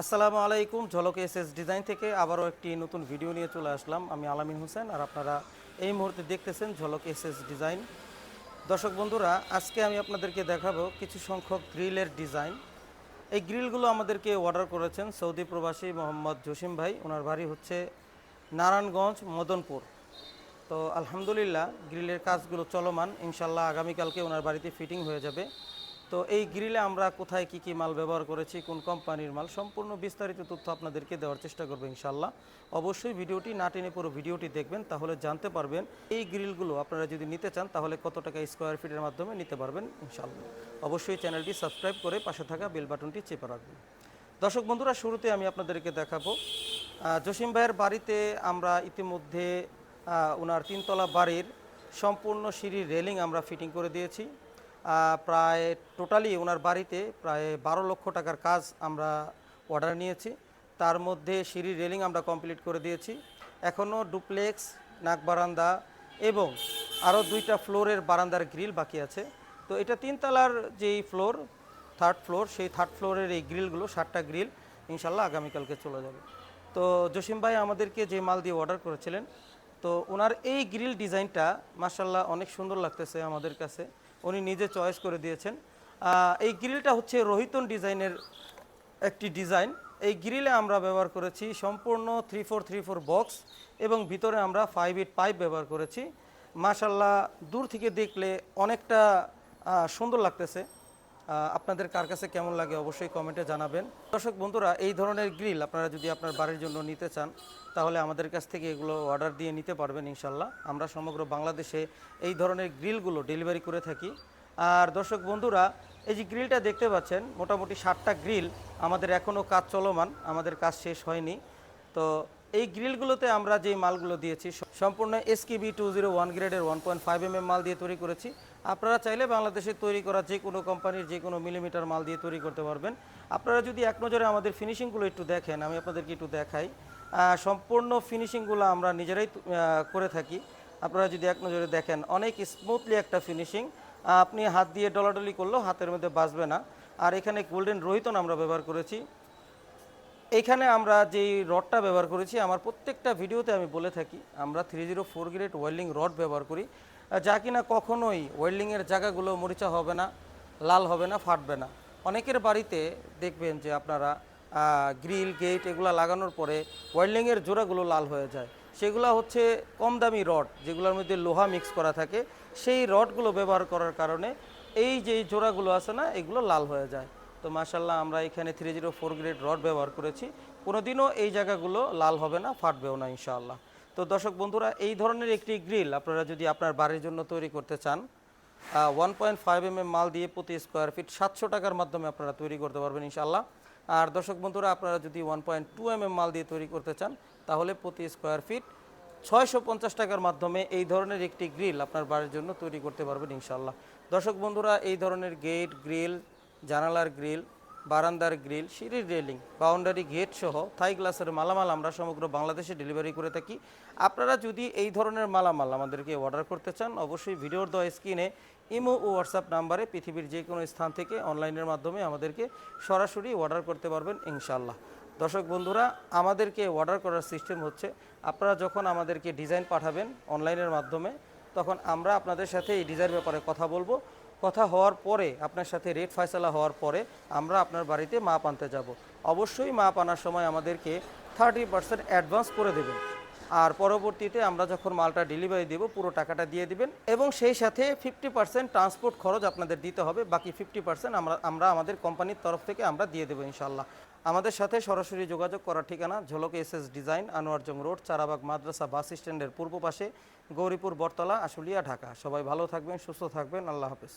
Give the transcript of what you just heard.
আসসালামু আলাইকুম, ঝলক এস এস ডিজাইন থেকে আবারও একটি নতুন ভিডিও নিয়ে চলে আসলাম। আমি আলামিন হোসেন, আর আপনারা এই মুহূর্তে দেখতেছেন ঝলক এস এস ডিজাইন। দর্শক বন্ধুরা, আজকে আমি আপনাদেরকে দেখাবো কিছু সংখ্যক গ্রিলের ডিজাইন। এই গ্রিলগুলো আমাদেরকে অর্ডার করেছেন সৌদি প্রবাসী মোহাম্মদ জসিম ভাই। ওনার বাড়ি হচ্ছে নারায়ণগঞ্জ, মদনপুর। তো আলহামদুলিল্লাহ, গ্রিলের কাজগুলো চলমান। ইনশাল্লাহ আগামীকালকে ওনার বাড়িতে ফিটিং হয়ে যাবে। তো এই গ্রিলে আমরা কোথায় কি কি মাল ব্যবহার করেছি, কোন কোম্পানির মাল, সম্পূর্ণ বিস্তারিত তথ্য আপনাদেরকে দেওয়ার চেষ্টা করব ইনশাল্লাহ অবশ্যই ভিডিওটি না টেনে পুরো ভিডিওটি দেখবেন, তাহলে জানতে পারবেন এই গ্রিলগুলো আপনারা যদি নিতে চান, তাহলে কত টাকা স্কোয়ার ফিটের মাধ্যমে নিতে পারবেন ইনশাল্লাহ অবশ্যই চ্যানেলটি সাবস্ক্রাইব করে পাশে থাকা বেল বাটনটি চেপে রাখবেন। দর্শক বন্ধুরা, শুরুতে আমি আপনাদেরকে দেখাবো জসিম ভাইয়ের বাড়িতে আমরা ইতিমধ্যে ওনার তিনতলা বাড়ির সম্পূর্ণ সিঁড়ির রেলিং আমরা ফিটিং করে দিয়েছি। প্রায় টোটালি ওনার বাড়িতে প্রায় বারো লক্ষ টাকার কাজ আমরা অর্ডার নিয়েছি। তার মধ্যে সিঁড়ির রেলিং আমরা কমপ্লিট করে দিয়েছি। এখনও ডুপ্লেক্স নাক বারান্দা এবং আরও দুইটা ফ্লোরের বারান্দার গ্রিল বাকি আছে। তো এটা তিনতলার যেই ফ্লোর থার্ড ফ্লোর সেই থার্ড ফ্লোরের এই গ্রিলগুলো ষাটটা গ্রিল ইনশাল্লাহ আগামীকালকে চলে যাবে। তো জসিম ভাই, আমাদেরকে যে মাল দিয়ে অর্ডার করেছিলেন তো ওনার এই গ্রিল ডিজাইনটা মার্শাল্লাহ অনেক সুন্দর লাগতেছে আমাদের কাছে। উনি নিজে চয়েস করে দিয়েছেন। এই গ্রিলটা হচ্ছে রোহিতন ডিজাইনের একটি ডিজাইন। এই গ্রিলে আমরা ব্যবহার করেছি সম্পূর্ণ three four three four box এবং ভিতরে আমরা ফাইভ ইট পাইপ ব্যবহার করেছি। মাশাল্লাহ দূর থেকে দেখলে অনেকটা সুন্দর লাগতেছে। আপনাদের কার কাছে কেমন লাগে অবশ্যই কমেন্টে জানাবেন। দর্শক বন্ধুরা, এই ধরনের গ্রিল আপনারা যদি আপনার বাড়ির জন্য নিতে চান, তাহলে আমাদের কাছ থেকে এগুলো অর্ডার দিয়ে নিতে পারবেন ইনশাল্লাহ। আমরা সমগ্র বাংলাদেশে এই ধরনের গ্রিলগুলো ডেলিভারি করে থাকি। আর দর্শক বন্ধুরা, এই যে গ্রিলটা দেখতে পাচ্ছেন, মোটামুটি ষাটটা গ্রিল আমাদের এখনও কাজ চলমান, আমাদের কাজ শেষ হয়নি। তো এই গ্রিলগুলোতে আমরা যে মালগুলো দিয়েছি, সম্পূর্ণ এসকিবি টু জিরো ওয়ান গ্রেডের ওয়ান পয়েন্ট ফাইভ এম মাল দিয়ে তৈরি করেছি। আপনারা চাইলে বাংলাদেশে তৈরি করা যে কোনো কোম্পানির যে কোনো মিলিমিটার মাল দিয়ে তৈরি করতে পারবেন। আপনারা যদি এক নজরে আমাদের ফিনিশিংগুলো একটু দেখেন, আমি আপনাদেরকে একটু দেখাই। সম্পূর্ণ ফিনিশিংগুলো আমরা নিজেরাই করে থাকি। আপনারা যদি এক নজরে দেখেন, অনেক স্মুথলি একটা ফিনিশিং আপনি হাত দিয়ে ডলাডলি করলেও হাতের মধ্যে বাঁচবে না। আর এখানে গোল্ডেন রোহিতন আমরা ব্যবহার করেছি। এইখানে আমরা যেই রডটা ব্যবহার করেছি, আমার প্রত্যেকটা ভিডিওতে আমি বলে থাকি, আমরা three zero four grade welding rod ব্যবহার করি, যা কিনা কখনোই ওয়েল্ডিংয়ের জায়গাগুলো মরিচা হবে না, লাল হবে না, ফাটবে না। অনেকের বাড়িতে দেখবেন যে আপনারা গ্রিল গেট এগুলো লাগানোর পরে ওয়েল্ডিংয়ের জোড়াগুলো লাল হয়ে যায়। সেগুলো হচ্ছে কম দামি রড যেগুলোর মধ্যে লোহা মিক্স করা থাকে। সেই রডগুলো ব্যবহার করার কারণে এই যে জোড়াগুলো আছে না, এগুলো লাল হয়ে যায়। তো মাশাল্লাহ আমরা এখানে three zero four grade rod ব্যবহার করেছি। কোনোদিনও এই জায়গাগুলো লাল হবে না, ফাটবেও না ইনশাআল্লাহ। তো দর্শক বন্ধুরা, এই ধরনের একটি গ্রিল আপনারা যদি আপনার বাড়ির জন্য তৈরি করতে চান ওয়ান পয়েন্ট ফাইভ এম মাল দিয়ে প্রতি স্কোয়ার ফিট সাতশো টাকার মাধ্যমে আপনারা তৈরি করতে পারবেন ইনশাআল্লাহ। আর দর্শক বন্ধুরা, আপনারা যদি ওয়ান পয়েন্ট টু এম মাল দিয়ে তৈরি করতে চান, তাহলে প্রতি স্কোয়ার ফিট ছয়শো পঞ্চাশ টাকার মাধ্যমে এই ধরনের একটি গ্রিল আপনার বাড়ির জন্য তৈরি করতে পারবেন ইনশাল্লাহ দর্শক বন্ধুরা, এই ধরনের গেট গ্রিল জানালার গ্রিল, বারান্দার গ্রিল, সিঁড়ির রেলিং, বাউন্ডারি গেট সহ থাই গ্লাসের মালামাল আমরা সমগ্র বাংলাদেশে ডেলিভারি করে থাকি। আপনারা যদি এই ধরনের মালামাল আমাদেরকে অর্ডার করতে চান, অবশ্যই ভিডিওর দেওয়া স্ক্রিনে ইমো ও হোয়াটসঅ্যাপ নাম্বারে পৃথিবীর যে কোনো স্থান থেকে অনলাইনের মাধ্যমে আমাদেরকে সরাসরি অর্ডার করতে পারবেন ইনশাল্লাহ দর্শক বন্ধুরা, আমাদেরকে অর্ডার করার সিস্টেম হচ্ছে, আপনারা যখন আমাদেরকে ডিজাইন পাঠাবেন অনলাইনের মাধ্যমে, তখন আমরা আপনাদের সাথে এই ডিজাইন ব্যাপারে কথা বলব। কথা হওয়ার পরে, আপনার সাথে রেট ফয়সালা হওয়ার পরে আমরা আপনার বাড়িতে মাপ আনতে যাব। অবশ্যই মাপ আনার সময় আমাদেরকে থার্টি পার্সেন্ট অ্যাডভান্স করে দেবেন। আর পরবর্তীতে আমরা যখন মালটা ডেলিভারি দেব, পুরো টাকাটা দিয়ে দিবেন এবং সেই সাথে ফিফটি পার্সেন্ট ট্রান্সপোর্ট খরচ আপনাদের দিতে হবে। বাকি ফিফটি পার্সেন্ট আমরা আমরা আমাদের কোম্পানির তরফ থেকে আমরা দিয়ে দেবো ইনশাল্লাহ আমাদের সাথে সরাসরি যোগাযোগ করার ঠিকানা Jhalak S S design, Anwarjang road, Charabagh Madrasa bus স্ট্যান্ডের পূর্ব পাশে, গৌরীপুর, বটতলা, আশুলিয়া, ঢাকা। সবাই ভালো থাকবেন, সুস্থ থাকবেন। আল্লাহ হাফেজ।